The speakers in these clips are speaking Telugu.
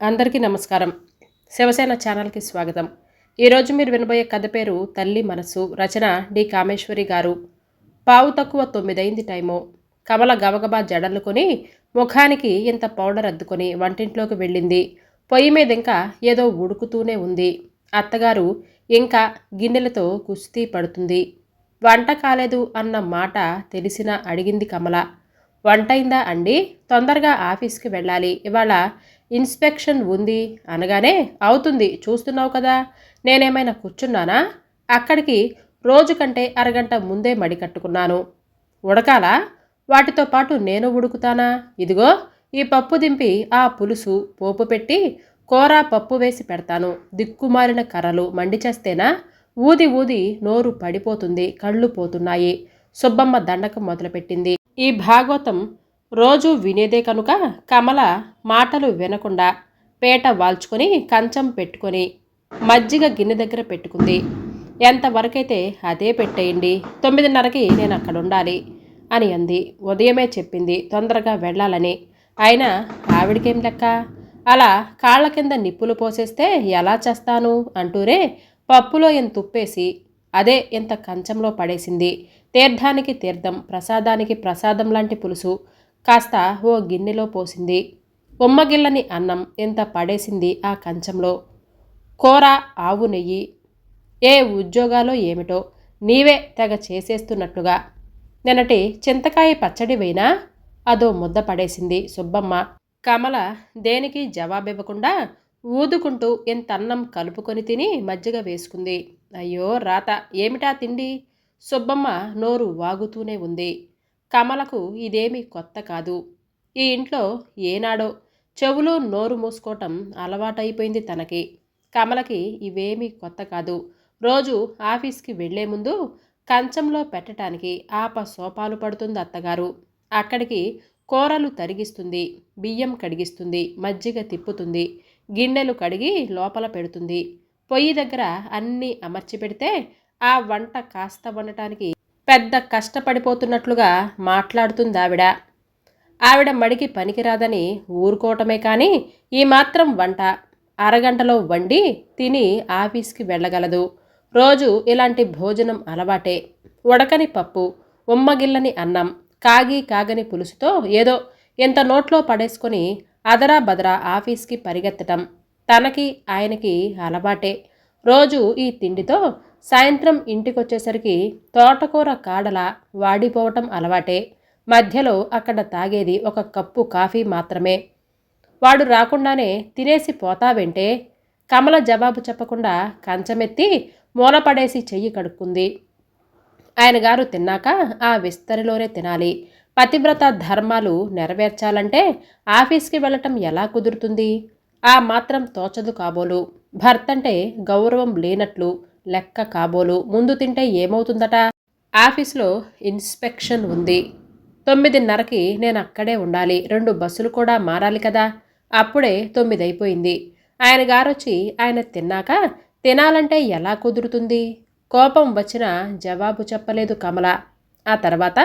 అందరికీ నమస్కారం. శివసేన ఛానల్కి స్వాగతం. ఈరోజు మీరు వినబోయే కథ పేరు తల్లి మనసు రచన డి కామేశ్వరి గారు. పావు తక్కువ తొమ్మిదైంది టైము. కమల గబగబా జడలుకొని ముఖానికి ఇంత పౌడర్ అద్దుకొని వంటింట్లోకి వెళ్ళింది. పొయ్యి మీద ఇంకా ఏదో ఉడుకుతూనే ఉంది. అత్తగారు ఇంకా గిన్నెలతో కుస్తీ పడుతుంది. వంట కాలేదు అన్న మాట తెలిసినా అడిగింది కమల. వంటైందా అండి? తొందరగా ఆఫీస్కి వెళ్ళాలి. ఇవాళ ఇన్స్పెక్షన్ ఉంది అనగానే అవుతుంది. చూస్తున్నావు కదా? నేనేమైనా కూర్చున్నానా? అక్కడికి రోజు కంటే అరగంట ముందే మడి కట్టుకున్నాను. ఉడకాలా? వాటితో పాటు నేను ఉడుకుతానా? ఇదిగో ఈ పప్పు దింపి ఆ పులుసు పోపు పెట్టి కూర పప్పు వేసి పెడతాను. దిక్కుమారిన కర్రలు మండిచేస్తేనా ఊది ఊది నోరు పడిపోతుంది కళ్ళు పోతున్నాయి. సుబ్బమ్మ దండకం మొదలుపెట్టింది. ఈ భాగవతం రోజు వినేదే కనుక కమల మాటలు వినకుండా పేట వాల్చుకొని కంచం పెట్టుకొని మజ్జిగ గిన్నె దగ్గర పెట్టుకుంది. ఎంతవరకైతే అదే పెట్టేయండి తొమ్మిదిన్నరకి నేను అక్కడ ఉండాలి అని అంది. ఉదయమే చెప్పింది తొందరగా వెళ్ళాలని. అయినా ఆవిడకేం లెక్క? అలా కాళ్ళ కింద నిప్పులు పోసేస్తే ఎలా చేస్తాను అంటూనే పప్పులో ఎంత తుప్పేసి అదే ఎంత కంచంలో పడేసింది. తీర్థానికి తీర్థం ప్రసాదానికి ప్రసాదం లాంటి పులుసు. కాస్త ఓ గిన్నెలో పోసింది. ఉమ్మగిల్లని అన్నం ఎంత పడేసింది ఆ కంచంలో. కూర ఆవు నెయ్యి. ఏ ఉద్యోగాలో ఏమిటో నీవే తెగ చేసేస్తున్నట్లుగా. నిన్నటి చింతకాయ పచ్చడి వైనా అదో ముద్ద పడేసింది సుబ్బమ్మ. కమల దేనికి జవాబివ్వకుండా ఊదుకుంటూ ఇంతన్నం కలుపుకొని తిని మజ్జిగ వేసుకుంది. అయ్యో రాత! ఏమిటా తిండి? సుబ్బమ్మ నోరు వాగుతూనే ఉంది. కమలకు ఇదేమీ కొత్త కాదు. ఈ ఇంట్లో ఏనాడో చెవులు నోరు మూసుకోవటం అలవాటైపోయింది తనకి. కమలకి ఇవేమీ కొత్త కాదు. రోజు ఆఫీస్కి వెళ్ళే ముందు కంచంలో పెట్టడానికి ఆప సోపాలు పడుతుంది అత్తగారు. అక్కడికి కూరలు తరిగిస్తుంది బియ్యం కడిగిస్తుంది మజ్జిగ తిప్పుతుంది గిన్నెలు కడిగి లోపల పెడుతుంది. పొయ్యి దగ్గర అన్నీ అమర్చి పెడితే ఆ వంట కాస్త వండటానికి పెద్ద కష్టపడిపోతున్నట్లుగా మాట్లాడుతుంది ఆవిడ ఆవిడ మడికి పనికిరాదని ఊరుకోవటమే కానీ ఈ మాత్రం వంట. అరగంటలో వండి తిని ఆఫీస్కి వెళ్ళగలదు. రోజు ఇలాంటి భోజనం అలవాటే. ఉడకని పప్పు ఉమ్మగిల్లని అన్నం కాగి కాగని పులుసుతో ఏదో ఎంత నోట్లో పడేసుకొని అదరా బదరా ఆఫీస్కి పరిగెత్తటం తనకి ఆయనకి అలవాటే. రోజు ఈ తిండితో సాయంత్రం ఇంటికొచ్చేసరికి తోటకూర కాడల వాడిపోవటం అలవాటే. మధ్యలో అక్కడ తాగేది ఒక కప్పు కాఫీ మాత్రమే. వాడు రాకుండానే తినేసి పోతావంటే? కమల జవాబు చెప్పకుండా కంచమెత్తి మూలపడేసి చెయ్యి కడుక్కుంది. ఆయన గారు తిన్నాక ఆ విస్తరిలోనే తినాలి. పతివ్రత ధర్మాలు నెరవేర్చాలంటే ఆఫీస్కి వెళ్ళటం ఎలా కుదురుతుంది? ఆ మాత్రం తోచదు కాబోలు. భర్తంటే గౌరవం లేనట్లు లెక్క కాబోలు. ముందు తింటే ఏమవుతుందట? ఆఫీస్లో ఇన్స్పెక్షన్ ఉంది. తొమ్మిదిన్నరకి నేను అక్కడే ఉండాలి. రెండు బస్సులు కూడా మారాలి కదా. అప్పుడే తొమ్మిది అయిపోయింది ఆయన గారొచ్చి ఆయన తిన్నాక తినాలంటే ఎలా కుదురుతుంది? కోపం వచ్చిన జవాబు చెప్పలేదు కమల. ఆ తర్వాత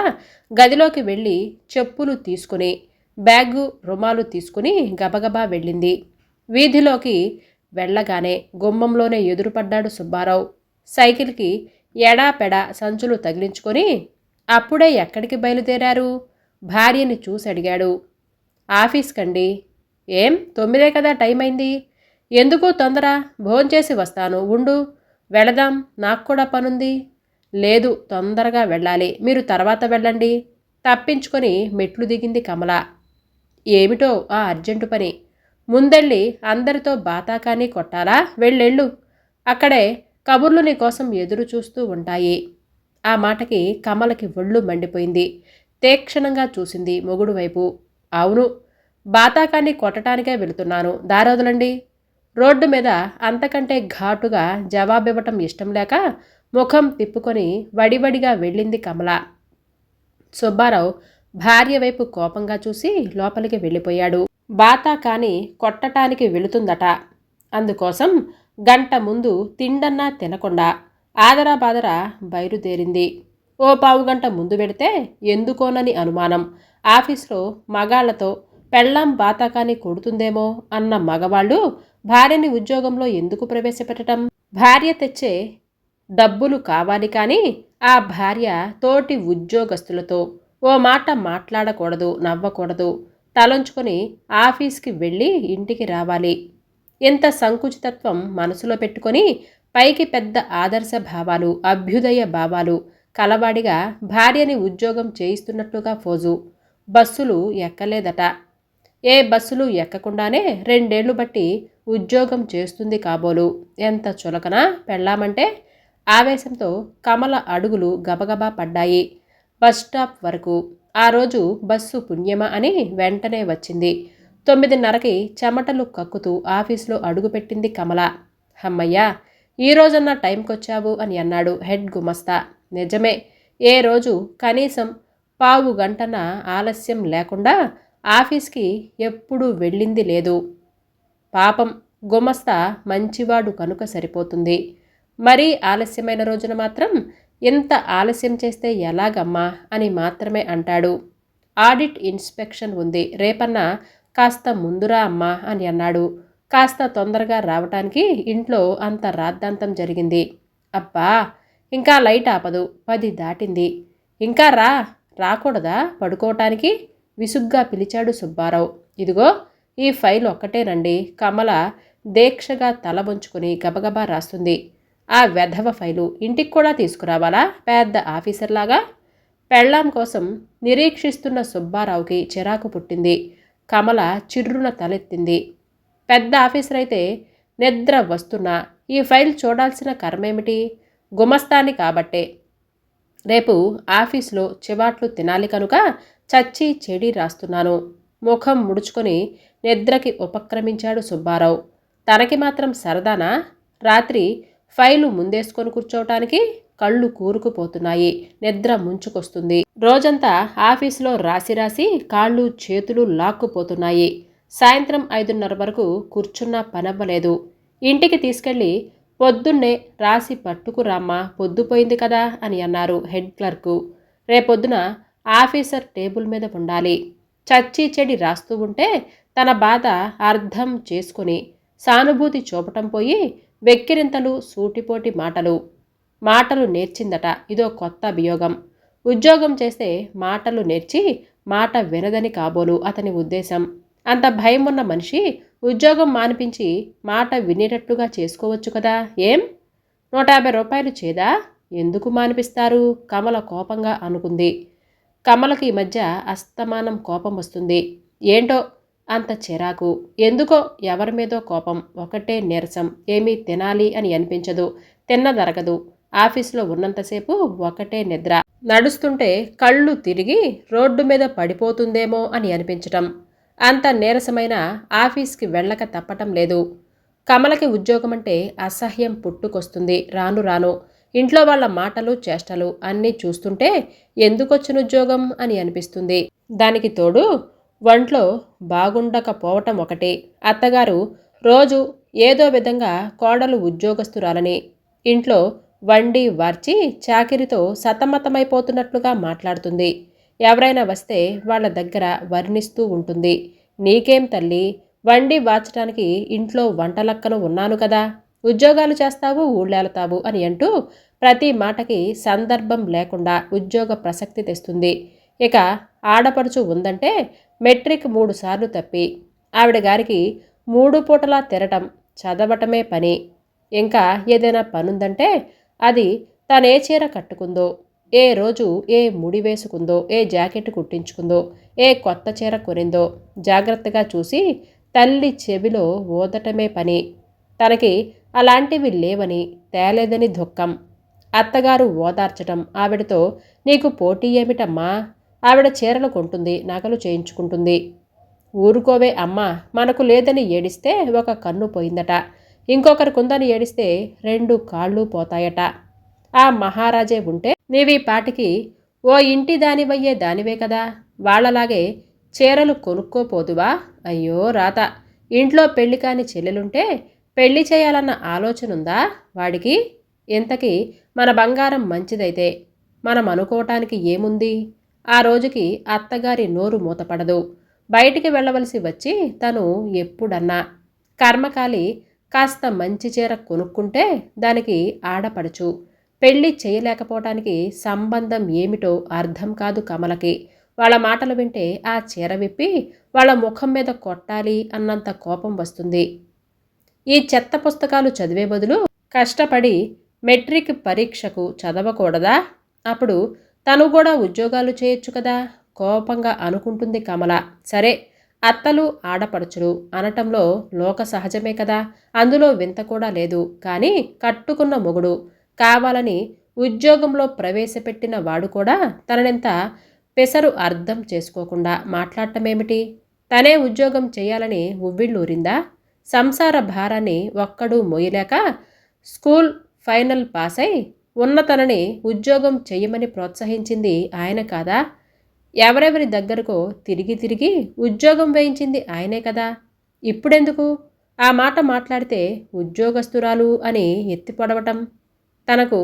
గదిలోకి వెళ్ళి చెప్పులు తీసుకుని బ్యాగు రుమాలు తీసుకుని గబగబా వెళ్ళింది. వీధిలోకి వెళ్ళగానే గుమ్మంలోనే ఎదురుపడ్డాడు సుబ్బారావు. సైకిల్కి ఎడాపెడా సంచులు తగిలించుకొని అప్పుడే ఎక్కడికి బయలుదేరారు? భార్యని చూసి అడిగాడు. ఆఫీస్కండి ఏం? తొమ్మిదే కదా టైం అయింది. ఎందుకు తొందర? భోంచేసి వస్తాను. ఉండు. వెళదాం. నాకు కూడా పనుంది. లేదు తొందరగా వెళ్ళాలి. మీరు తర్వాత వెళ్ళండి. తప్పించుకొని మెట్లు దిగింది కమల. ఏమిటో ఆ అర్జెంటు పని. ముందెళ్ళి అందరితో బాతాకాని కొట్టాలా? వెళ్ళెళ్ళు. అక్కడే కబుర్లు నీ కోసం ఎదురు చూస్తూ ఉంటాయి. ఆ మాటకి కమలకి ఒళ్ళు మండిపోయింది. తీక్షణంగా చూసింది మొగుడు వైపు. అవును బాతాకాన్ని కొట్టడానికే వెళుతున్నాను. దారోదులండి. రోడ్డు మీద అంతకంటే ఘాటుగా జవాబివ్వటం ఇష్టం లేక ముఖం తిప్పుకొని వడివడిగా వెళ్ళింది కమల. సుబ్బారావు భార్య వైపు కోపంగా చూసి లోపలికి వెళ్ళిపోయాడు. బాతా కాని కొట్టటానికి వెళుతుందట. అందుకోసం గంట ముందు తిండన్నా తినకుండా ఆదరాబాదరా బయలుదేరింది. ఓ పావు గంట ముందు పెడితే ఎందుకోనని అనుమానం. ఆఫీస్లో మగాళ్ళతో పెళ్ళాం బాతాకాని కొడుతుందేమో అన్న మగవాళ్ళు భార్యని ఉద్యోగంలో ఎందుకు ప్రవేశపెట్టడం భార్య తెచ్చే డబ్బులు కావాలి కానీ ఆ భార్య తోటి ఉద్యోగస్తులతో ఓ మాట మాట్లాడకూడదు నవ్వకూడదు. తలంచుకొని ఆఫీస్కి వెళ్ళి ఇంటికి రావాలి. ఇంత సంకుచితత్వం మనసులో పెట్టుకొని పైకి పెద్ద ఆదర్శ భావాలు అభ్యుదయ భావాలు కలవాడిగా భార్యని ఉద్యోగం చేయిస్తున్నట్లుగా ఫోజు. బస్సులు ఎక్కలేదట. ఏ బస్సులు ఎక్కకుండానే రెండేళ్ళు బట్టి ఉద్యోగం చేస్తుంది కాబోలు. ఎంత చులకన? పెళ్ళామంటే ఆవేశంతో కమల అడుగులు గబగబా పడ్డాయి. బస్ స్టాప్ వరకు ఆ రోజు బస్సు పుణ్యమా అని వెంటనే వచ్చింది. తొమ్మిదిన్నరకి చెమటలు కక్కుతూ ఆఫీస్లో అడుగుపెట్టింది కమల. హమ్మయ్యా ఈ రోజన్నా టైంకొచ్చావు అని అన్నాడు హెడ్ గుమస్తా. నిజమే ఏ రోజు కనీసం పావు గంటన ఆలస్యం లేకుండా ఆఫీస్కి ఎప్పుడూ వెళ్ళింది లేదు. పాపం గుమస్తా మంచివాడు కనుక సరిపోతుంది. మరీ ఆలస్యమైన రోజున మాత్రం ఇంత ఆలస్యం చేస్తే ఎలాగమ్మా అని మాత్రమే అంటాడు. ఆడిట్ ఇన్స్పెక్షన్ ఉంది రేపన్న కాస్త ముందురా అమ్మా అని అన్నాడు. కాస్త తొందరగా రావటానికి ఇంట్లో అంత రాద్ధాంతం జరిగింది. అబ్బా ఇంకా లైట్ ఆపదు పది దాటింది. ఇంకా రా రాకూడదా పడుకోవటానికి? విసుగ్గా పిలిచాడు సుబ్బారావు. ఇదిగో ఈ ఫైల్ ఒక్కటేనండి కమల దీక్షగా తల వంచుకుని గబగబా రాస్తుంది. ఆ వెధవ ఫైలు ఇంటికి కూడా తీసుకురావాలా? పెద్ద ఆఫీసర్లాగా పెళ్ళాం కోసం నిరీక్షిస్తున్న సుబ్బారావుకి చిరాకు పుట్టింది. కమల చిర్రున తలెత్తింది. పెద్ద ఆఫీసర్ అయితే నిద్ర వస్తున్నా ఈ ఫైల్ చూడాల్సిన కర్మేమిటి? గుమస్తాని కాబట్టే. రేపు ఆఫీస్లో చివాట్లు తినాలి కనుక చచ్చి చెడి రాస్తున్నాను. ముఖం ముడుచుకొని నిద్రకి ఉపక్రమించాడు సుబ్బారావు. తనకి మాత్రం సరదానా? రాత్రి ఫైలు ముందేసుకొని కూర్చోవటానికి కళ్ళు కూరుకుపోతున్నాయి. నిద్ర ముంచుకొస్తుంది. రోజంతా ఆఫీసులో రాసి రాసి కాళ్ళు చేతులు లాక్కుపోతున్నాయి. సాయంత్రం ఐదున్నర వరకు కూర్చున్నా పనవ్వలేదు. ఇంటికి తీసుకెళ్ళి పొద్దున్నే రాసి పట్టుకురామ్మా పొద్దుపోయింది కదా అని అన్నారు హెడ్ క్లర్కు. రేపొద్దున ఆఫీసర్ టేబుల్ మీద ఉండాలి. చచ్చి చెడి రాస్తూ ఉంటే తన బాధ అర్థం చేసుకుని సానుభూతి చూపటం పోయి వెక్కిరింతలు సూటిపోటి మాటలు. మాటలు నేర్చిందట ఇదో కొత్త అభియోగం. ఉద్యోగం చేస్తే మాటలు నేర్చి మాట వినదని కాబోలు అతని ఉద్దేశం. అంత భయం ఉన్న మనిషి ఉద్యోగం మానిపించి మాట వినేటట్టుగా చేసుకోవచ్చు కదా ఏం? నూట యాభై రూపాయలు చేదా? ఎందుకు మానిపిస్తారు? కమల కోపంగా అనుకుంది. కమలకి ఈ మధ్య అస్తమానం కోపం వస్తుంది. ఏంటో అంత చిరాకు. ఎందుకో ఎవరి మీదో కోపం ఒకటే నీరసం. ఏమీ తినాలి అని అనిపించదు. తిన్నదరగదు ఆఫీసులో ఉన్నంతసేపు ఒకటే నిద్ర. నడుస్తుంటే కళ్ళు తిరిగి రోడ్డు మీద పడిపోతుందేమో అని అనిపించటం. అంత నీరసమైన ఆఫీస్కి వెళ్ళక తప్పటం లేదు. కమలకి ఉద్యోగం అంటే అసహ్యం పుట్టుకొస్తుంది రాను రాను. ఇంట్లో వాళ్ళ మాటలు చేష్టలు అన్నీ చూస్తుంటే ఎందుకొచ్చిన ఉద్యోగం అని అనిపిస్తుంది. దానికి తోడు వంట్లో బాగుండకపోవటం ఒకటే. అత్తగారు రోజు ఏదో విధంగా కోడలు ఉద్యోగస్తురాలని. ఇంట్లో వండి వార్చి చాకిరితో సతమతమైపోతున్నట్లుగా మాట్లాడుతుంది. ఎవరైనా వస్తే వాళ్ళ దగ్గర వర్ణిస్తూ ఉంటుంది. నీకేం తల్లి వండి వార్చడానికి ఇంట్లో వంటలక్కను ఉన్నాను కదా. ఉద్యోగాలు చేస్తావు ఊళ్ళేలతావు అని అంటూ ప్రతి మాటకి సందర్భం లేకుండా ఉద్యోగ ప్రసక్తి తెస్తుంది. ఇక ఆడపడుచు ఉందంటే మెట్రిక్ మూడు సార్లు తప్పి. ఆవిడ గారికి మూడు పూటలా తిరటం చదవటమే పని. ఇంకా ఏదైనా పనుందంటే అది తనే చీర కట్టుకుందో ఏ రోజు ఏ ముడి వేసుకుందో ఏ జాకెట్ కుట్టించుకుందో ఏ కొత్త చీర కొనిందో జాగ్రత్తగా చూసి తల్లి చెవిలో ఓదటమే పని. తనకి అలాంటివి లేవని తేలేదని దుఃఖం. అత్తగారు ఓదార్చటం ఆవిడతో నీకు పోటీ ఏమిటమ్మా? ఆవిడ చీరలు కొంటుంది నగలు చేయించుకుంటుంది. ఊరుకోవే అమ్మా మనకు లేదని ఏడిస్తే ఒక కన్ను పోయిందట. ఇంకొకరి కుందని ఏడిస్తే రెండు కాళ్ళు పోతాయట. ఆ మహారాజే ఉంటే నీవి పాటికి ఓ ఇంటి దానివయ్యే దానివే కదా. వాళ్ళలాగే చీరలు కొనుక్కోపోదువా? అయ్యో రాత. ఇంట్లో పెళ్ళి కాని చెల్లెలుంటే పెళ్ళి చేయాలన్న ఆలోచన ఉందా వాడికి? ఇంతకీ మన బంగారం మంచిదైతే మనం అనుకోవటానికి ఏముంది? ఆ రోజుకి అత్తగారి నోరు మూతపడదు. బయటికి వెళ్ళవలసి వచ్చి తను ఎప్పుడన్నా కర్మకాలి కాస్త మంచి చీర కొనుక్కుంటే దానికి ఆడపడుచు. పెళ్ళి చేయలేకపోవటానికి సంబంధం ఏమిటో అర్థం కాదు కమలకి. వాళ్ళ మాటలు వింటే ఆ చీర విప్పి వాళ్ళ ముఖం మీద కొట్టాలి అన్నంత కోపం వస్తుంది. ఈ చెత్త పుస్తకాలు చదివే బదులు కష్టపడి మెట్రిక్ పరీక్షకు చదవకూడదా? అప్పుడు తను కూడా ఉద్యోగాలు చేయొచ్చు కదా? కోపంగా అనుకుంటుంది కమల. సరే అత్తలు ఆడపడుచులు అనటంలో లోక సహజమే కదా? అందులో వింత కూడా లేదు. కానీ కట్టుకున్న మొగుడు కావాలని ఉద్యోగంలో ప్రవేశపెట్టిన వాడు కూడా తననెంత పెసరు అర్థం చేసుకోకుండా మాట్లాడటమేమిటి? తనే ఉద్యోగం చేయాలని ఉవ్విళ్ళూరిందా? సంసార భారాన్ని ఒక్కడూ మోయలేక స్కూల్ ఫైనల్ పాస్ అయి ఉన్నతనని ఉద్యోగం చేయమని ప్రోత్సహించింది ఆయన కాదా? ఎవరెవరి దగ్గరకో తిరిగి తిరిగి ఉద్యోగం వేయించింది ఆయనే కదా. ఇప్పుడెందుకు? ఆ మాట మాట్లాడితే ఉద్యోగస్తురాలు అని ఎత్తిపడవటం. తనకు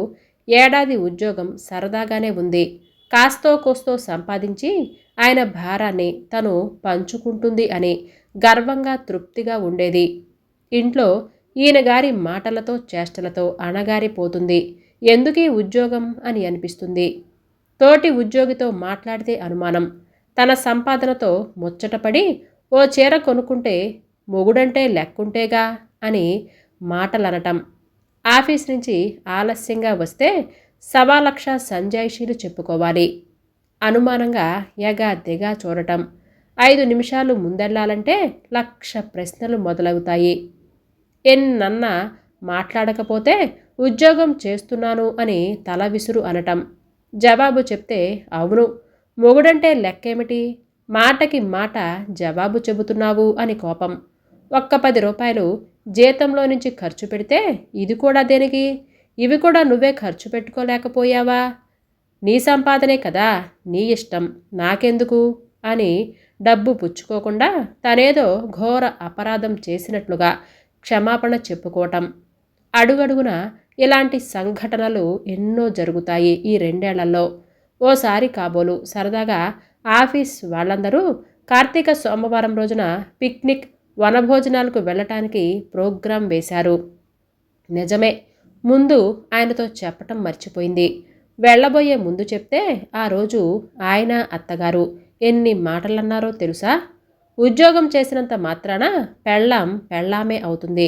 ఏడాది ఉద్యోగం సరదాగానే ఉంది. కాస్తో కోస్తో సంపాదించి ఆయన భారాన్ని తను పంచుకుంటుంది అని గర్వంగా తృప్తిగా ఉండేది. ఇంట్లో ఈయన గారి మాటలతో చేష్టలతో అణగారిపోతుంది. ఎందుకీ ఉద్యోగం అని అనిపిస్తుంది. తోటి ఉద్యోగితో మాట్లాడితే అనుమానం. తన సంపాదనతో ముచ్చటపడి ఓ చీర కొనుక్కుంటే మొగుడంటే లెక్కుంటేగా అని మాటలనటం. ఆఫీస్ నుంచి ఆలస్యంగా వస్తే సవా లక్ష సంజాయిషీలు చెప్పుకోవాలి. అనుమానంగా ఎగా దిగా చూడటం. ఐదు నిమిషాలు ముందెళ్ళాలంటే లక్ష ప్రశ్నలు మొదలవుతాయి. ఎన్నన్నా మాట్లాడకపోతే ఉద్యోగం చేస్తున్నాను అని తల విసురు అనటం. జవాబు చెప్తే అవును. మొగుడంటే లెక్కేమిటి? మాటకి మాట జవాబు చెబుతున్నావు అని కోపం. ఒక్క పది రూపాయలు జీతంలో నుంచి ఖర్చు పెడితే ఇది కూడా దేనికి? ఇవి కూడా నువ్వే ఖర్చు పెట్టుకోలేకపోయావా? నీ సంపాదనే కదా నీ ఇష్టం. నాకెందుకు? అని డబ్బు పుచ్చుకోకుండా తనేదో ఘోర అపరాధం చేసినట్లుగా క్షమాపణ చెప్పుకోవటం. అడుగడుగున ఇలాంటి సంఘటనలు ఎన్నో జరుగుతాయి ఈ రెండేళ్ళలో. ఓసారి కాబోలు సరదాగా ఆఫీస్ వాళ్ళందరూ కార్తీక సోమవారం రోజున పిక్నిక్ వనభోజనాలకు వెళ్ళటానికి ప్రోగ్రాం వేశారు. నిజమే ముందు ఆయనతో చెప్పటం మర్చిపోయింది. వెళ్ళబోయే ముందు చెప్తే ఆ రోజు ఆయన అత్తగారు ఎన్ని మాటలన్నారో తెలుసా? ఉద్యోగం చేసినంత మాత్రాన పెళ్ళాం పెళ్ళామే అవుతుంది.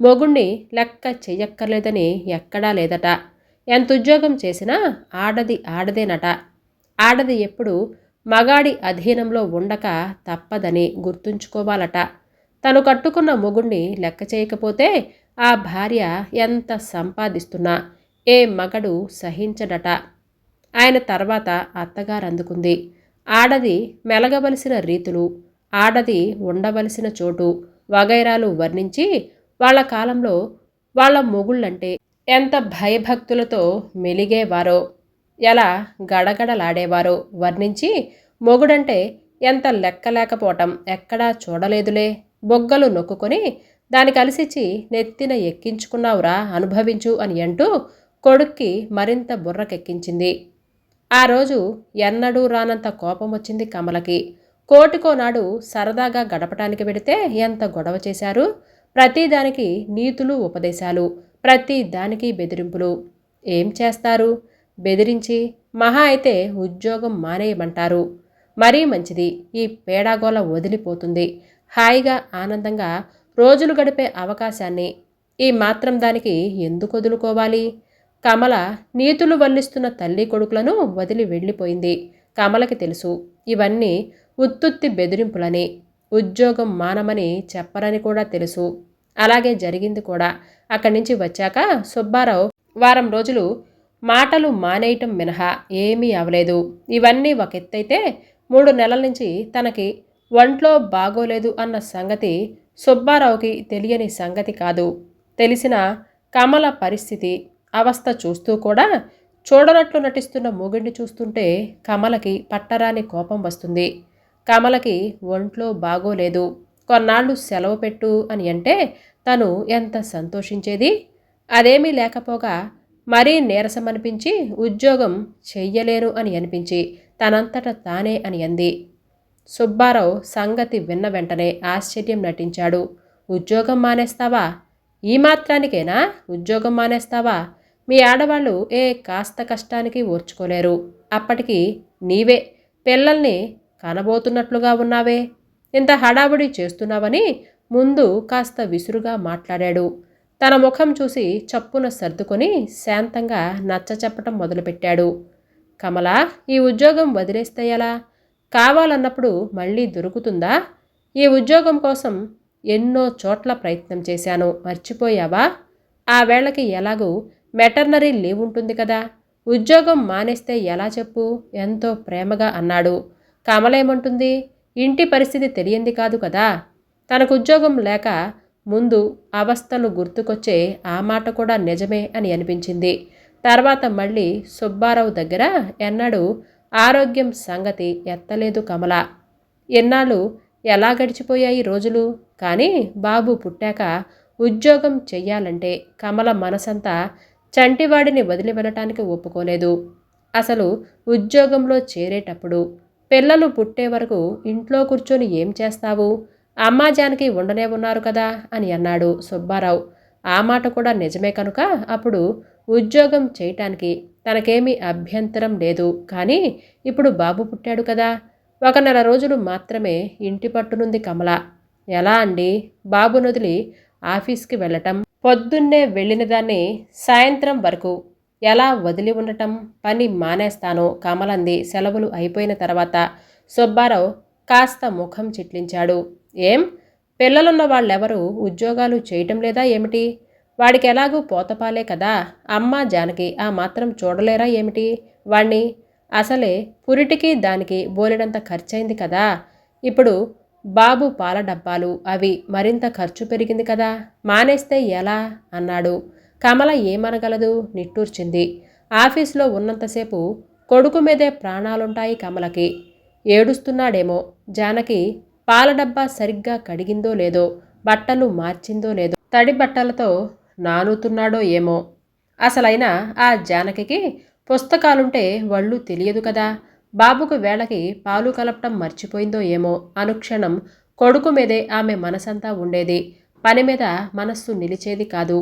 మొగుణ్ణి లెక్క చెయ్యక్కర్లేదని ఎక్కడా లేదట. ఎంత ఉద్యోగం చేసినా ఆడది ఆడదేనట. ఆడది ఎప్పుడు మగాడి అధీనంలో ఉండక తప్పదని గుర్తుంచుకోవాలట. తను కట్టుకున్న మొగుణ్ణి లెక్క చేయకపోతే ఆ భార్య ఎంత సంపాదిస్తున్నా ఏ మగడు సహించడట. ఆయన తర్వాత అత్తగారు అందుకుంది. ఆడది మెలగవలసిన రీతులు ఆడది ఉండవలసిన చోటు వగైరాలు వర్ణించి వాళ్ళ కాలంలో వాళ్ళ మొగుళ్ళంటే ఎంత భయభక్తులతో మెలిగేవారో ఎలా గడగడలాడేవారో వర్ణించి మొగుడంటే ఎంత లెక్కలేకపోవటం ఎక్కడా చూడలేదులే. బొగ్గలు నొక్కుకొని దాని కలిసిచ్చి నెత్తిన ఎక్కించుకున్నావురా అనుభవించు అని అంటూ కొడుక్కి మరింత బుర్రకెక్కించింది. ఆ రోజు ఎన్నడూ రానంత కోపం వచ్చింది కమలకి. కోటికోనాడు సరదాగా గడపటానికి పెడితే ఎంత గొడవ చేశారు? ప్రతిదానికి నీతులు ఉపదేశాలు ప్రతి దానికి బెదిరింపులు. ఏం చేస్తారు? బెదిరించి మహా అయితే ఉద్యోగం మానేయమంటారు. మరీ మంచిది ఈ పేడాగోళ వదిలిపోతుంది. హాయిగా ఆనందంగా రోజులు గడిపే అవకాశాన్ని ఈ మాత్రం దానికి ఎందుకు వదులుకోవాలి? కమల నీతులు వల్లిస్తున్న తల్లి కొడుకులను వదిలి వెళ్ళిపోయింది. కమలకి తెలుసు ఇవన్నీ ఉత్తుత్తి బెదిరింపులని. ఉద్యోగం మానమని చెప్పరని కూడా తెలుసు. అలాగే జరిగింది కూడా. అక్కడి నుంచి వచ్చాక సుబ్బారావు వారం రోజులు మాటలు మానేయటం మినహా ఏమీ అవలేదు. ఇవన్నీ ఒక ఎత్తైతే మూడు నెలల నుంచి తనకి ఒంట్లో బాగోలేదు అన్న సంగతి సుబ్బారావుకి తెలియని సంగతి కాదు. తెలిసిన కమల పరిస్థితి అవస్థ చూస్తూ కూడా చూడనట్లు నటిస్తున్న మొగుడిని చూస్తుంటే కమలకి పట్టరాని కోపం వస్తుంది. కమలకి ఒంట్లో బాగోలేదు. కొన్నాళ్ళు సెలవు పెట్టు అని అంటే తను ఎంత సంతోషించేది? అదేమీ లేకపోగా మరీ నీరసం అనిపించి ఉద్యోగం చెయ్యలేను అని అనిపించి తనంతట తానే అని అంది. సుబ్బారావు సంగతి విన్న వెంటనే ఆశ్చర్యం నటించాడు. ఉద్యోగం మానేస్తావా? ఈ మాత్రానికేనా? ఉద్యోగం మానేస్తావా? మీ ఆడవాళ్ళు ఏ కాస్త కష్టానికి ఓర్చుకోలేరు. అప్పటికి నీవే. పిల్లల్ని కనబోతున్నట్లుగా ఉన్నావే? ఇంత హడావుడి చేస్తున్నావని ముందు కాస్త విసురుగా మాట్లాడాడు. తన ముఖం చూసి చప్పున సర్దుకొని శాంతంగా నచ్చ చెప్పటం మొదలుపెట్టాడు. కమల ఈ ఉద్యోగం వదిలేస్తే ఎలా? కావాలన్నప్పుడు మళ్ళీ దొరుకుతుందా? ఈ ఉద్యోగం కోసం ఎన్నో చోట్ల ప్రయత్నం చేశాను. మర్చిపోయావా? ఆ వేళకి ఎలాగూ మెటర్నరీ లీవ్ ఉంటుంది కదా. ఉద్యోగం మానేస్తే ఎలా చెప్పు? ఎంతో ప్రేమగా అన్నాడు. కమలేమంటుంది ఇంటి పరిస్థితి తెలియంది కాదు కదా. తనకు ఉద్యోగం లేక ముందు అవస్థలు గుర్తుకొచ్చే ఆ మాట కూడా నిజమే అని అనిపించింది. తర్వాత మళ్ళీ సుబ్బారావు దగ్గర ఎన్నడూ ఆరోగ్యం సంగతి ఎత్తలేదు కమల. ఎన్నాళ్ళు ఎలా గడిచిపోయాయి రోజులు? కానీ బాబు పుట్టాక ఉద్యోగం చెయ్యాలంటే కమల మనసంతా చంటివాడిని వదిలి వెళ్ళటానికి ఒప్పుకోలేదు. అసలు ఉద్యోగంలో చేరేటప్పుడు పిల్లలు పుట్టే వరకు ఇంట్లో కూర్చొని ఏం చేస్తావు? అమ్మా జానకి ఉండనే ఉన్నారు కదా అని అన్నాడు సుబ్బారావు. ఆ మాట కూడా నిజమే కనుక అప్పుడు ఉద్యోగం చేయటానికి తనకేమీ అభ్యంతరం లేదు. కానీ ఇప్పుడు బాబు పుట్టాడు కదా. ఒక నెల రోజులు మాత్రమే ఇంటి పట్టునుంది కమల. ఎలా అండి? బాబు నొదిలి ఆఫీస్కి వెళ్ళటం? పొద్దున్నే వెళ్ళిన దాన్ని సాయంత్రం వరకు ఎలా వదిలి ఉండటం? పని మానేస్తానో కమలంది సెలవులు అయిపోయిన తర్వాత సుబ్బారావు కాస్త ముఖం చిట్లించాడు. ఏం? పిల్లలున్న వాళ్ళెవరూ ఉద్యోగాలు చేయటం లేదా ఏమిటి? వాడికి ఎలాగూ పోతపాలే కదా? అమ్మ జానకి ఆ మాత్రం చూడలేరా ఏమిటి? వాణ్ణి అసలే పురిటికి దానికి బోలెడంత ఖర్చయింది కదా? ఇప్పుడు బాబు పాల డబ్బాలు అవి మరింత ఖర్చు పెరిగింది కదా? మానేస్తే ఎలా? అన్నాడు. కమల ఏమనగలదు? నిట్టూర్చింది. ఆఫీసులో ఉన్నంతసేపు కొడుకు మీదే ప్రాణాలుంటాయి కమలకి. ఏడుస్తున్నాడేమో. జానకి పాల డబ్బా సరిగ్గా కడిగిందో లేదో బట్టలు మార్చిందో లేదో తడి బట్టలతో నానుతున్నాడో ఏమో. అసలైన ఆ జానకికి పుస్తకాలుంటే వాళ్ళు తెలియదు కదా. బాబుకు వేళకి పాలు కలపటం మర్చిపోయిందో ఏమో అనుక్షణం కొడుకు మీదే ఆమె మనసంతా ఉండేది. పని మీద మనస్సు నిలిచేది కాదు.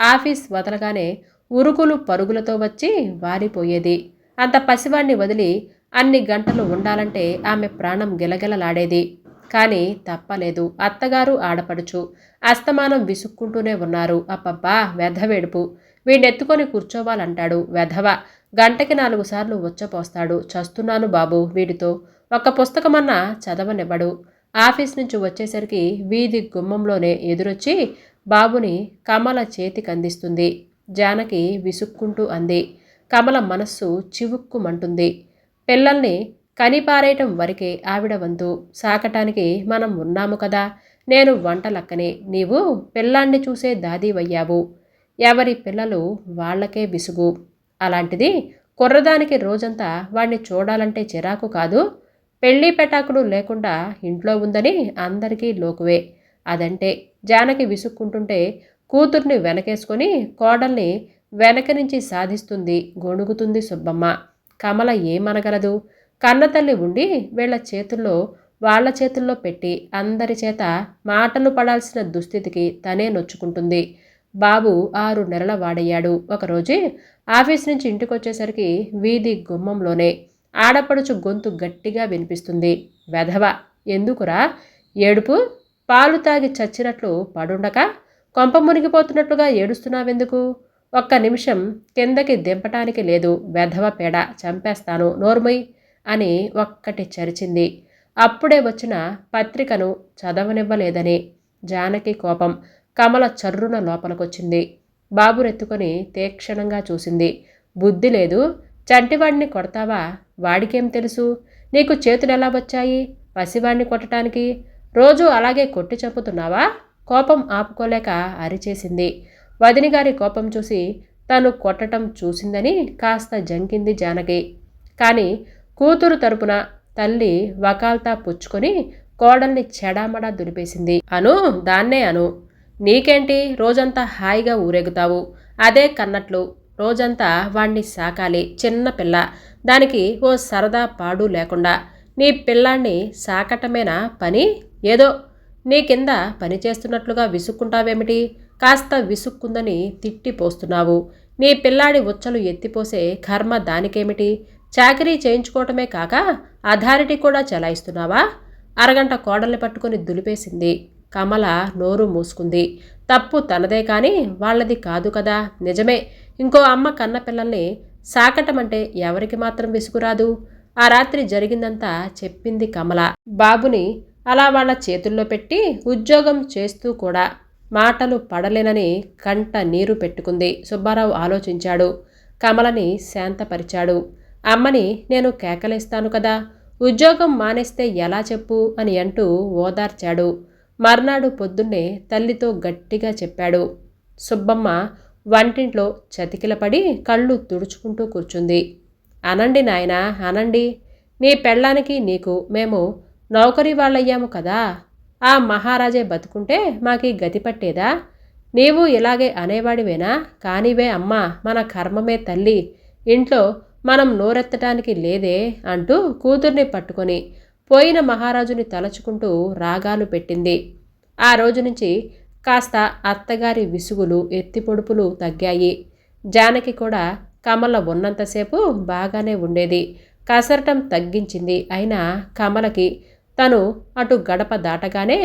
ఆఫీస్ వదలగానే ఉరుకులు పరుగులతో వచ్చి వారిపోయేది అంత పసివాణ్ణి వదిలి అన్ని గంటలు ఉండాలంటే ఆమె ప్రాణం గిలగిలలాడేది. కానీ తప్పలేదు. అత్తగారు ఆడపడుచు. అస్తమానం విసుక్కుంటూనే ఉన్నారు. అప్పబ్బా వెధవేడుపు వీడెత్తుకొని కూర్చోవాలంటాడు వెధవ గంటకి నాలుగు సార్లు వచ్చపోస్తాడు. చస్తున్నాను బాబు వీడితో. ఒక పుస్తకమన్నా చదవనివ్వడు. ఆఫీస్ నుంచి వచ్చేసరికి వీధి గుమ్మంలోనే ఎదురొచ్చి బాబుని కమల చేతికందిస్తుంది. జానకి విసుక్కుంటూ అంది. కమల మనస్సు చివుక్కుమంటుంది. పిల్లల్ని కనిపారేయటం వరకే ఆవిడ వంతు. సాకటానికి మనం ఉన్నాము కదా. నేను వంటలక్కనే. నీవు పిల్లాన్ని చూసే దాదీవయ్యావు. ఎవరి పిల్లలు వాళ్ళకే విసుగు. అలాంటిది కుర్రదానికి రోజంతా వాణ్ణి చూడాలంటే చిరాకు కాదు. పెళ్ళి పెటాకులు లేకుండా ఇంట్లో ఉందని అందరికీ లోకువే. అదంటే జానకి విసుక్కుంటుంటే కూతుర్ని వెనకేసుకొని కోడల్ని వెనక నుంచి సాధిస్తుంది గొణుగుతుంది సుబ్బమ్మ. కమల ఏమనగలదు? కన్నతల్లి ఉండి వీళ్ళ చేతుల్లో వాళ్ళ చేతుల్లో పెట్టి అందరి చేత మాటలు పడాల్సిన దుస్థితికి తనే నొచ్చుకుంటుంది. బాబు ఆరు నెలల వాడయ్యాడు. ఒకరోజు ఆఫీస్ నుంచి ఇంటికి వచ్చేసరికి వీధి గుమ్మంలోనే ఆడపడుచు గొంతు గట్టిగా వినిపిస్తుంది. వెధవ ఎందుకురా? ఏడుపు? పాలు తాగి చచ్చినట్లు పడుండక కొంప మునిగిపోతున్నట్లుగా ఏడుస్తున్నావెందుకు? ఒక్క నిమిషం కిందకి దింపటానికి లేదు వెధవ పేడ చంపేస్తాను నోర్మయ్ అని ఒక్కటి చరిచింది. అప్పుడే వచ్చిన పత్రికను చదవనివ్వలేదని జానకి కోపం కమల చర్రున లోపలికొచ్చింది. బాబురెత్తుకొని తీక్షణంగా చూసింది. బుద్ధి లేదు చంటివాడిని కొడతావా? వాడికేం తెలుసు? నీకు చేతులు ఎలా వచ్చాయి? పసివాడిని కొట్టడానికి రోజు అలాగే కొట్టి చంపుతున్నావా? కోపం ఆపుకోలేక అరిచేసింది. వదినిగారి కోపం చూసి తను కొట్టటం చూసిందని కాస్త జంకింది జానకి. కానీ కూతురు తరపున తల్లి వకాల్తా పుచ్చుకొని కోడల్ని చెడామడా దులిపేసింది. అను దాన్నే అను. నీకేంటి? రోజంతా హాయిగా ఊరేగుతావు. అదే కన్నట్లు. రోజంతా వాణ్ణి సాకాలి. చిన్న పిల్ల. దానికి ఓ సరదా పాడు లేకుండా. నీ పిల్లాన్ని సాకటమేనా పని? ఏదో నీ కింద పని చేస్తున్నట్లుగా విసుక్కుంటావేమిటి? కాస్త విసుక్కుందని తిట్టిపోస్తున్నావు నీ పిల్లాడి ఉచ్చలు ఎత్తిపోసే కర్మ దానికేమిటి? చాకరీ చేయించుకోవటమే కాక అథారిటీ కూడా చలాయిస్తున్నావా? అరగంట కోడల్ని పట్టుకొని దులిపేసింది. కమల నోరు మూసుకుంది. తప్పు తనదే కానీ వాళ్ళది కాదు కదా. నిజమే. ఇంకో అమ్మ కన్న పిల్లల్ని సాకటమంటే ఎవరికి మాత్రం విసుగురాదు? ఆ రాత్రి జరిగిందంతా చెప్పింది కమల. బాబుని అలా వాళ్ళ చేతుల్లో పెట్టి ఉద్యోగం చేస్తూ కూడా మాటలు పడలేనని కంట నీరు పెట్టుకుంది. సుబ్బారావు ఆలోచించాడు. కమలని శాంతపరిచాడు. అమ్మని నేను కేకలేస్తాను కదా ఉద్యోగం మానేస్తే ఎలా చెప్పు అని అంటూ ఓదార్చాడు. మర్నాడు పొద్దున్నే తల్లితో గట్టిగా చెప్పాడు. సుబ్బమ్మ వంటింట్లో చతికిలపడి కళ్ళు తుడుచుకుంటూ కూర్చుంది. అనండి నాయనా అనండి. నీ పెళ్ళానికి నీకు మేము నౌకరీ వాళ్ళయ్యాము కదా. ఆ మహారాజే బతుకుంటే మాకీ గతి పట్టేదా? నీవు ఇలాగే అనేవాడివేనా? కానివే అమ్మా మన కర్మమే తల్లి. ఇంట్లో మనం నోరెత్తటానికి లేదే అంటూ కూతుర్ని పట్టుకొని పోయిన మహారాజుని తలచుకుంటూ రాగాలు పెట్టింది. ఆ రోజు నుంచి కాస్త అత్తగారి విసుగులు ఎత్తిపొడుపులు తగ్గాయి. జానకి కూడా కమల ఉన్నంతసేపు బాగానే ఉండేది. కసరటం తగ్గించింది. అయినా కమలకి తను అటు గడప దాటగానే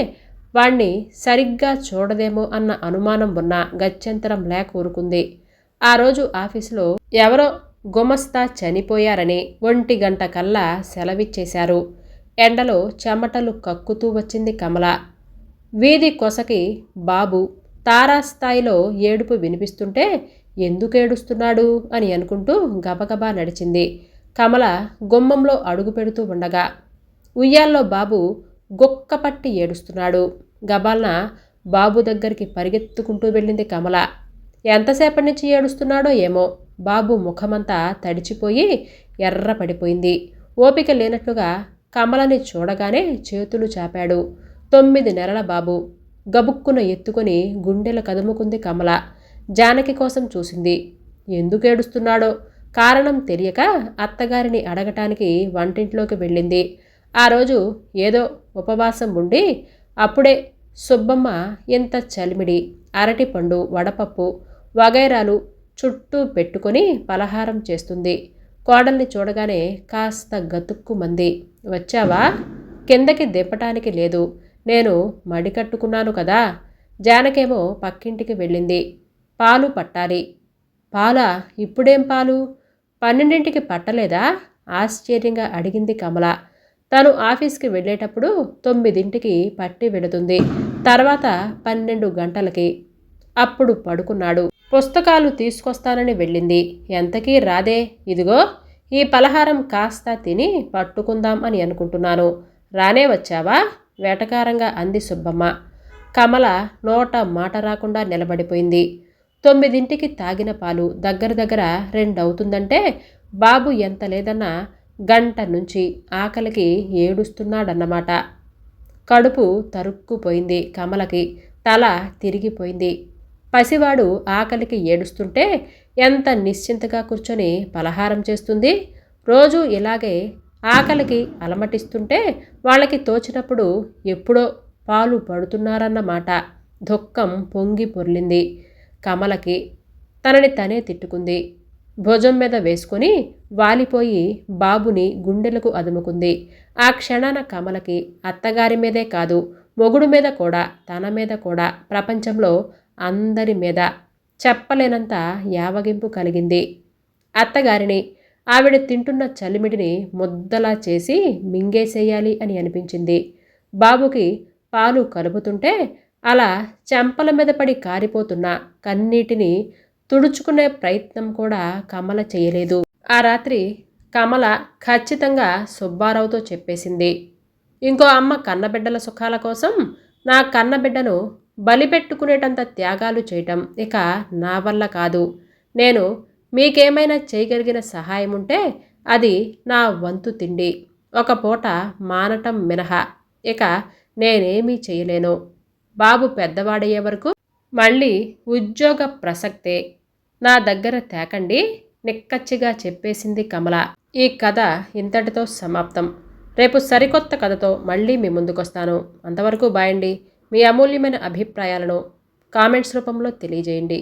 వాణ్ణి సరిగ్గా చూడదేమో అన్న అనుమానం ఉన్న గత్యంతరం లేక ఊరుకుంది. ఆ రోజు ఆఫీసులో ఎవరో గుమస్తా చనిపోయారని ఒంటి గంట కల్లా సెలవిచ్చేశారు. ఎండలో చెమటలు కక్కుతూ వచ్చింది కమల. వీధి కొసకి బాబు తారాస్థాయిలో ఏడుపు వినిపిస్తుంటే ఎందుకు ఏడుస్తున్నాడు అని అనుకుంటూ గబగబా నడిచింది. కమల గుమ్మంలో అడుగు పెడుతూ ఉండగా ఉయ్యాల్లో బాబు గొక్కపట్టి ఏడుస్తున్నాడు. గబాల్న బాబు దగ్గరికి పరిగెత్తుకుంటూ వెళ్ళింది కమల. ఎంతసేపటి నుంచి ఏడుస్తున్నాడో ఏమో. బాబు ముఖమంతా తడిచిపోయి ఎర్ర పడిపోయింది ఓపిక లేనట్లుగా కమలని చూడగానే చేతులు చాపాడు. తొమ్మిది నెలల బాబు. గబుక్కున ఎత్తుకొని గుండెలు కదుముకుంది కమల. జానకి కోసం చూసింది. ఎందుకు ఏడుస్తున్నాడో? కారణం తెలియక అత్తగారిని అడగటానికి వంటింట్లోకి వెళ్ళింది. ఆ రోజు ఏదో ఉపవాసం ఉండి అప్పుడే సుబ్బమ్మ ఎంత చలిమిడి అరటిపండు వడపప్పు వగైరాలు చుట్టూ పెట్టుకొని పలహారం చేస్తుంది. కోడల్ని చూడగానే కాస్త గతుక్కుమంది వచ్చావా? కిందకి దింపటానికి లేదు. నేను మడి కట్టుకున్నాను కదా. జానకేమో పక్కింటికి వెళ్ళింది. పాలు పట్టాలి. పాలా? ఇప్పుడేం పాలు? పన్నెండింటికి పట్టలేదా? ఆశ్చర్యంగా అడిగింది కమల. తను ఆఫీస్కి వెళ్ళేటప్పుడు తొమ్మిదింటికి పట్టి వెళుతుంది తర్వాత పన్నెండు గంటలకి అప్పుడు పడుకున్నాడు. పుస్తకాలు తీసుకొస్తానని వెళ్ళింది. ఎంతకీ రాదే? ఇదిగో ఈ పలహారం కాస్త తిని పట్టుకుందాం అని అనుకుంటున్నాను. రానే వచ్చావా? వేటకారంగా అంది సుబ్బమ్మ. కమల నోట మాట రాకుండా నిలబడిపోయింది. తొమ్మిదింటికి తాగిన పాలు దగ్గర దగ్గర రెండవుతుందంటే బాబు ఎంత లేదన్నా గంట నుంచి ఆకలికి ఏడుస్తున్నాడన్నమాట. కడుపు తరుక్కుపోయింది కమలకి తల తిరిగిపోయింది. పసివాడు ఆకలికి ఏడుస్తుంటే ఎంత నిశ్చింతగా కూర్చొని పలహారం చేస్తుంది? రోజు ఇలాగే ఆకలికి అలమటిస్తుంటే వాళ్ళకి తోచినప్పుడు ఎప్పుడో పాలు పడుతున్నారన్నమాట. దుఃఖం పొంగి పొర్లింది. కమలకి తనని తనే తిట్టుకుంది. భుజం మీద వేసుకొని వాలిపోయి బాబుని గుండెలకు అదుముకుంది. ఆ క్షణాన కమలకి అత్తగారి మీదే కాదు మొగుడు మీద కూడా తన మీద కూడా ప్రపంచంలో అందరి మీద చెప్పలేనంత యావగింపు కలిగింది. అత్తగారిని ఆవిడ తింటున్న చలిమిడిని ముద్దలా చేసి మింగేసేయాలి అని అనిపించింది. బాబుకి పాలు కలుపుతుంటే అలా చెంపల మీద పడి కారిపోతున్న కన్నీటిని తుడుచుకునే ప్రయత్నం కూడా కమల చేయలేదు. ఆ రాత్రి కమల ఖచ్చితంగా సుబ్బారావుతో చెప్పేసింది. ఇంకో అమ్మ కన్నబిడ్డల సుఖాల కోసం నా కన్నబిడ్డను బలిపెట్టుకునేటంత త్యాగాలు చేయటం ఇక నా వల్ల కాదు. నేను మీకేమైనా చేయగలిగిన సహాయం ఉంటే అది నా వంతు తిండి. ఒక పూట మానటం మినహా. ఇక నేనేమీ చేయలేను. బాబు పెద్దవాడయ్యే వరకు మళ్ళీ ఉద్యోగ ప్రసక్తే. నా దగ్గర తేకండి నిక్కచ్చిగా చెప్పేసింది కమల. ఈ కథ ఇంతటితో సమాప్తం. రేపు సరికొత్త కథతో మళ్ళీ మీ ముందుకొస్తాను. అంతవరకు బాయండి. మీ అమూల్యమైన అభిప్రాయాలను కామెంట్స్ రూపంలో తెలియజేయండి.